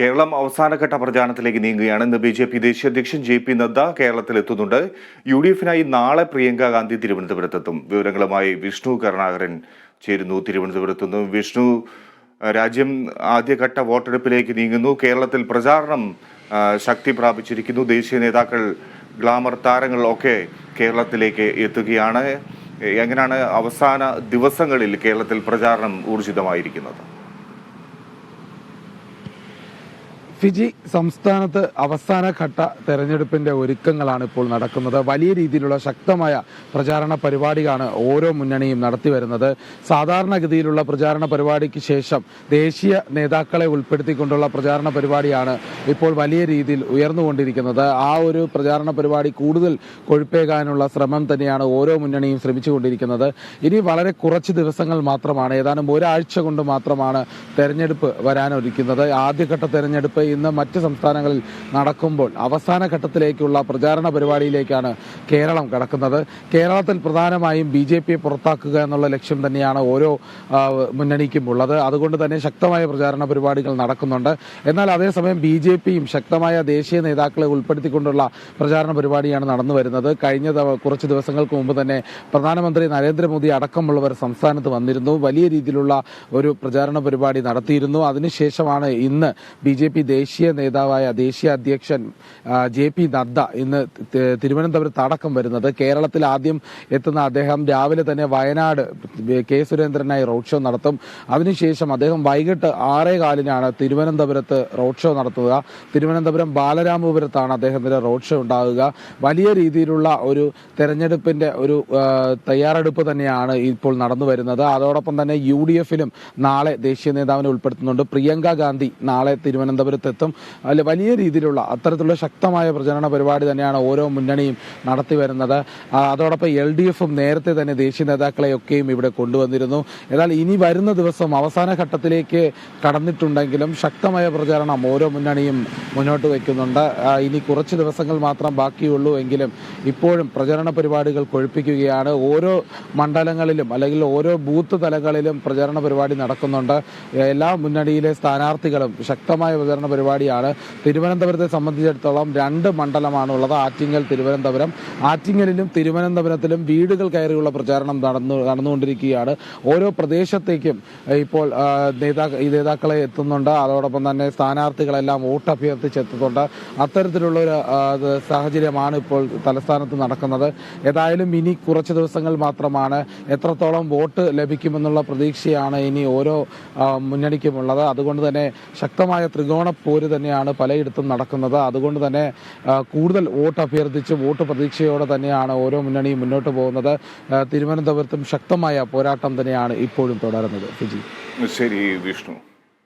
കേരളം അവസാനഘട്ട പ്രചാരണത്തിലേക്ക് നീങ്ങുകയാണ്. ഇന്ന് ബി ജെ പി ദേശീയ അധ്യക്ഷൻ ജെ പി നദ്ദ കേരളത്തിൽ എത്തുന്നുണ്ട് യു ഡി എഫിനായി നാളെ പ്രിയങ്ക ഗാന്ധി തിരുവനന്തപുരത്തെത്തും. വിവരങ്ങളുമായി വിഷ്ണു കരുണാകരൻ ചേരുന്നു തിരുവനന്തപുരത്ത് നിന്നും വിഷ്ണു രാജ്യം ആദ്യഘട്ട വോട്ടെടുപ്പിലേക്ക് നീങ്ങുന്നു. കേരളത്തിൽ പ്രചാരണം ശക്തി പ്രാപിച്ചിരിക്കുന്നു. ദേശീയ നേതാക്കൾ ഗ്ലാമർ താരങ്ങൾ ഒക്കെ കേരളത്തിലേക്ക് എത്തുകയാണ്. എങ്ങനെയാണ് അവസാന ദിവസങ്ങളിൽ കേരളത്തിൽ പ്രചാരണം ഊർജിതമായിരിക്കുന്നത്? ഫിജി സംസ്ഥാനത്ത് അവസാനഘട്ട തെരഞ്ഞെടുപ്പിന്റെ ഒരുക്കങ്ങളാണ് ഇപ്പോൾ നടക്കുന്നത്. വലിയ രീതിയിലുള്ള ശക്തമായ പ്രചാരണ പരിപാടിയാണ് ഓരോ മുന്നണിയും നടത്തി വരുന്നത്. സാധാരണഗതിയിലുള്ള പ്രചാരണ പരിപാടിക്ക് ശേഷം ദേശീയ നേതാക്കളെ ഉൾപ്പെടുത്തിക്കൊണ്ടുള്ള പ്രചാരണ പരിപാടിയാണ് ഇപ്പോൾ വലിയ രീതിയിൽ ഉയർന്നുകൊണ്ടിരിക്കുന്നത്. ആ ഒരു പ്രചാരണ പരിപാടി കൂടുതൽ കൊഴുപ്പേകാനുള്ള ശ്രമം തന്നെയാണ് ഓരോ മുന്നണിയും ശ്രമിച്ചുകൊണ്ടിരിക്കുന്നത്. ഇനി വളരെ കുറച്ച് ദിവസങ്ങൾ മാത്രമാണ് ഏതാനും ഒരാഴ്ച കൊണ്ട് മാത്രമാണ് തെരഞ്ഞെടുപ്പ് വരാനൊരുക്കുന്നത്. ആദ്യഘട്ട തെരഞ്ഞെടുപ്പ് ഇന്ന് മറ്റ് സംസ്ഥാനങ്ങളിൽ നടക്കുമ്പോൾ അവസാന ഘട്ടത്തിലേക്കുള്ള പ്രചാരണ പരിപാടിയിലേക്കാണ് കേരളം കടക്കുന്നത്. കേരളത്തിൽ പ്രധാനമായും ബി ജെ പിയെ പുറത്താക്കുക എന്നുള്ള ലക്ഷ്യം തന്നെയാണ് ഓരോ മുന്നണിക്കും ഉള്ളത്. അതുകൊണ്ട് തന്നെ ശക്തമായ പ്രചാരണ പരിപാടികൾ നടക്കുന്നുണ്ട്. എന്നാൽ അതേസമയം ബി ജെ പിയും ശക്തമായ ദേശീയ നേതാക്കളെ ഉൾപ്പെടുത്തിക്കൊണ്ടുള്ള പ്രചാരണ പരിപാടിയാണ് നടന്നു വരുന്നത്. കഴിഞ്ഞ കുറച്ച് ദിവസങ്ങൾക്ക് മുമ്പ് തന്നെ പ്രധാനമന്ത്രി നരേന്ദ്രമോദി അടക്കമുള്ളവർ സംസ്ഥാനത്ത് വന്നിരുന്നു. വലിയ രീതിയിലുള്ള ഒരു പ്രചാരണ പരിപാടി നടത്തിയിരുന്നു. അതിനുശേഷമാണ് ഇന്ന് ബി ജെ പി ദേശീയ നേതാവായ ദേശീയ അധ്യക്ഷൻ ജെ പി നദ്ദ ഇന്ന് തിരുവനന്തപുരത്ത് അടക്കം വരുന്നത്. കേരളത്തിൽ ആദ്യം എത്തുന്ന അദ്ദേഹം രാവിലെ തന്നെ വയനാട് കെ സുരേന്ദ്രനായി റോഡ് ഷോ നടത്തും. അതിനുശേഷം അദ്ദേഹം വൈകിട്ട് ആറേ കാലിനാണ് തിരുവനന്തപുരത്ത് റോഡ് ഷോ നടത്തുക. തിരുവനന്തപുരം ബാലരാമപുരത്താണ് അദ്ദേഹത്തിന്റെ റോഡ് ഷോ ഉണ്ടാകുക. വലിയ രീതിയിലുള്ള ഒരു തെരഞ്ഞെടുപ്പിന്റെ ഒരു തയ്യാറെടുപ്പ് തന്നെയാണ് ഇപ്പോൾ നടന്നു വരുന്നത്. അതോടൊപ്പം തന്നെ യു ഡി എഫിലും നാളെ ദേശീയ നേതാവിനെ ഉൾപ്പെടുത്തുന്നുണ്ട്. പ്രിയങ്ക ഗാന്ധി നാളെ തിരുവനന്തപുരത്ത് എത്തും അതിൽ വലിയ രീതിയിലുള്ള അത്തരത്തിലുള്ള ശക്തമായ പ്രചരണ പരിപാടി തന്നെയാണ് ഓരോ മുന്നണിയും നടത്തി വരുന്നത്. അതോടൊപ്പം എൽ ഡി എഫും നേരത്തെ തന്നെ ദേശീയ നേതാക്കളെയൊക്കെയും ഇവിടെ കൊണ്ടുവന്നിരുന്നു. എന്നാൽ ഇനി വരുന്ന ദിവസം അവസാന ഘട്ടത്തിലേക്ക് കടന്നിട്ടുണ്ടെങ്കിലും ശക്തമായ പ്രചാരണം ഓരോ മുന്നണിയും മുന്നോട്ട് വയ്ക്കുന്നുണ്ട്. ഇനി കുറച്ച് ദിവസങ്ങൾ മാത്രം ബാക്കിയുള്ളൂ എങ്കിലും ഇപ്പോഴും പ്രചരണ പരിപാടികൾ കൊഴിപ്പിക്കുകയാണ്. ഓരോ മണ്ഡലങ്ങളിലും അല്ലെങ്കിൽ ഓരോ ബൂത്ത് തലങ്ങളിലും പ്രചരണ പരിപാടി നടക്കുന്നുണ്ട്. എല്ലാ മുന്നണിയിലെ സ്ഥാനാർത്ഥികളും ശക്തമായ പ്രചരണ പരിപാടിയാണ്. തിരുവനന്തപുരത്തെ സംബന്ധിച്ചിടത്തോളം രണ്ട് മണ്ഡലമാണ് ഉള്ളത് ആറ്റിങ്ങൽ തിരുവനന്തപുരം. ആറ്റിങ്ങലിലും തിരുവനന്തപുരത്തിലും വീടുകൾ കയറിയുള്ള പ്രചാരണം നടന്നു നടന്നുകൊണ്ടിരിക്കുകയാണ്. ഓരോ പ്രദേശത്തേക്കും ഇപ്പോൾ ആ, നേതാക്ക ഈ നേതാക്കളെ എത്തുന്നുണ്ട്. അതോടൊപ്പം തന്നെ സ്ഥാനാർത്ഥികളെല്ലാം വോട്ട് അഭ്യർത്ഥിച്ചെത്തുന്നുണ്ട് അത്തരത്തിലുള്ള ഒരു സാഹചര്യമാണ് ഇപ്പോൾ തലസ്ഥാനത്ത് നടക്കുന്നത്. ഏതായാലും ഇനി കുറച്ച് ദിവസങ്ങൾ മാത്രമാണ് എത്രത്തോളം വോട്ട് ലഭിക്കുമെന്നുള്ള പ്രതീക്ഷയാണ് ഇനി ഓരോ മുന്നണിക്കുമുള്ളത്. അതുകൊണ്ട് തന്നെ ശക്തമായ ത്രികോണ പോര് തന്നെയാണ് പലയിടത്തും നടക്കുന്നത്. അതുകൊണ്ട് തന്നെ കൂടുതൽ വോട്ട് അഭ്യർത്ഥിച്ച് വോട്ട് പ്രതീക്ഷയോടെ തന്നെയാണ് ഓരോ മുന്നണിയും മുന്നോട്ട് പോകുന്നത്. തിരുവനന്തപുരത്തും ശക്തമായ പോരാട്ടം തന്നെയാണ് ഇപ്പോഴും തുടരുന്നത്. ഫിജി. ശരി വിഷ്ണു.